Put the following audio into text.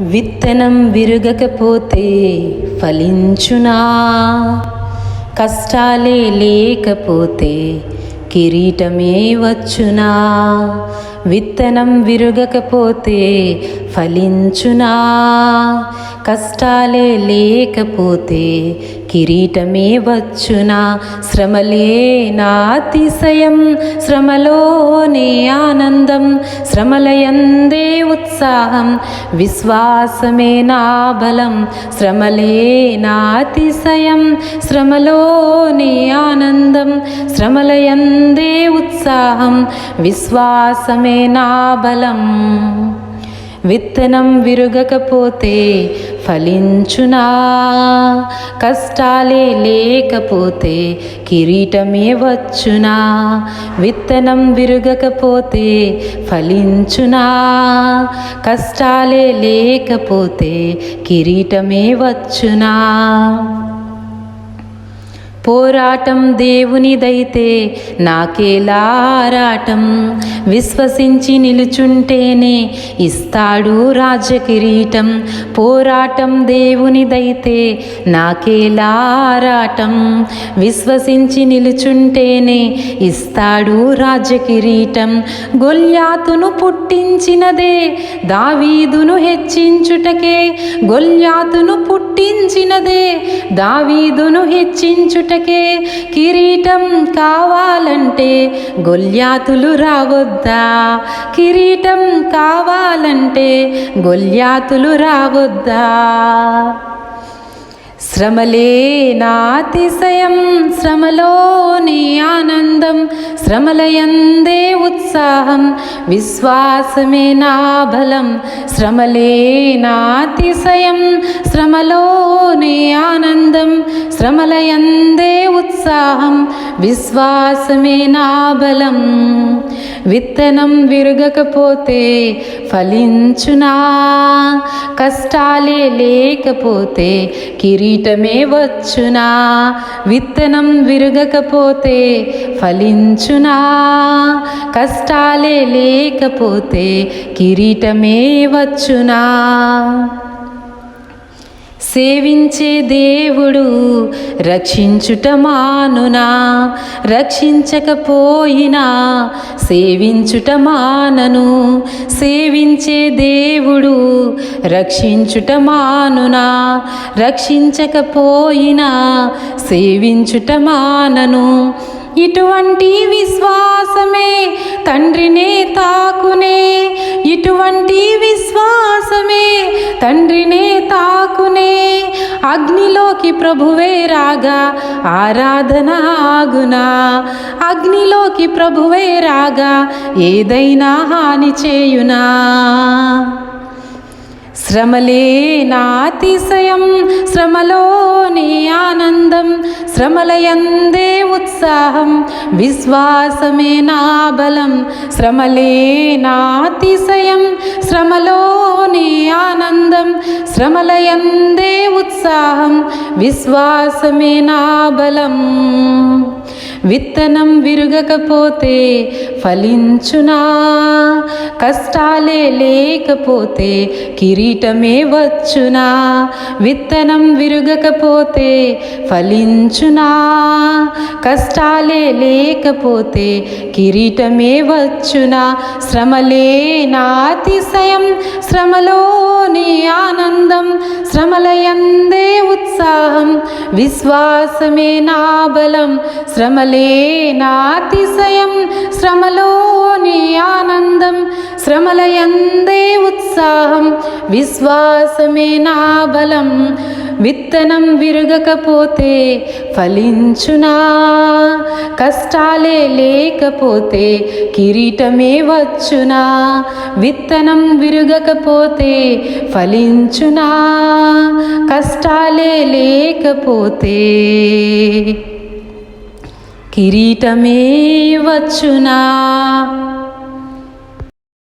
విత్తనం విరగకపోతే ఫలించునా? కష్టాలే లేకపోతే కిరీటమే వచ్చునా? విత్తనం విరగకపోతే ఫలించునా? కష్టాలే లేకపోతే కిరీటమే వచ్చునా? శ్రమలే నాతిశయం శ్రమలోనే ఆనందం? శ్రమలయందే ఉత్సాహం? విశ్వాసమే నా బలం? శ్రమలే నాతిశయం శ్రమలోనే ఆనందం? శ్రమలయందే ఉత్సాహం? విశ్వాసమే నా బలం. విత్తనం విరగకపోతే ఫలించునా? కష్టాలే లేకపోతే కిరీటమే వచ్చునా? విత్తనం విరగకపోతే ఫలించునా? కష్టాలే లేకపోతే కిరీటమే వచ్చునా? పోరాటం దేవునిదైతే నాకేలారాటం విశ్వసించి నిలుచుంటేనే ఇస్తాడు రాజకిరీటం పోరాటం దేవునిదైతే నాకేలారాటం విశ్వసించి నిలుచుంటేనే ఇస్తాడు రాజకిరీటం గొల్యాతును పుట్టించినదే దావీదును హెచ్చించుటకే. గొల్యాతును పుట్టించినదే దావీదును హెచ్చించుట హెచ్చించుటకే కిరీటం కావాలంటే గొల్యాతులు రావద్దా? కిరీటం కావాలంటే గొల్యాతులు రావద్దా? శ్రమలే నాతిశయం శ్రమలోని ఆనందం శ్రమలయందే ఉత్సాహం విశ్వాసమే నా బలం. శ్రమలే నాతిశయం శ్రమలోని ఆనందం శ్రమలయందే ఉత్సాహం విశ్వాసమే నా బలం. విత్తనం విరగకపోతే ఫలించునా? కష్టాలే లేకపోతే కిరీటమే వచ్చునా? విత్తనం విరగకపోతే ఫలించునా? కష్టాలే లేకపోతే కిరీటమే వచ్చునా? సేవించే దేవుడు రక్షించుట మానునా రక్షించకపోయినా సేవించుట మానను. సేవించే దేవుడు రక్షించుట మానునా రక్షించకపోయినా సేవించుట మానను. ఇటువంటి విశ్వాసమే తండ్రినే తాకునే ఇటువంటి విశ్వాసమే తండ్రినే తాకునే అగ్నిలోకి ప్రభువే రాగా ఆరాధన ఆగునా. అగ్నిలోకి ప్రభువే రాగా ఏదైనా హాని చేయునా. శ్రమలే నాతిశయం శ్రమలోని ఆనందం శ్రమలయందే ఉత్సాహం విశ్వాసమే నా బలం శ్రమలే నాతిశయం శ్రమలోని ఆనందం శ్రమలయందే ఉత్సాహం విశ్వాసమే నా బలం. విత్తనం విరగకపోతే ఫలించునా? కష్టాలే లేకపోతే కిరీటమే వచ్చునా? విత్తనం విరగకపోతే ఫలించునా? కష్టాలే లేకపోతే కిరీటమే వచ్చునా? శ్రమలే నాతిశయం శ్రమలో నీ ఆనందం శ్రమలయందే ఉత్సాహం. విశ్వాసమే నా బలం శ్రమలే నాతిశయం శ్రమలోని ఆనందం శ్రమలయందే ఉత్సాహం. విశ్వాసమే నా బలం విత్తనం విరగకపోతే ఫలించునా? కష్టాలే లేకపోతే కిరీటమే వచ్చునా? విత్తనం విరగకపోతే ఫలించునా? కష్టాలే లేకపోతే కిరీటమే వచ్చునా?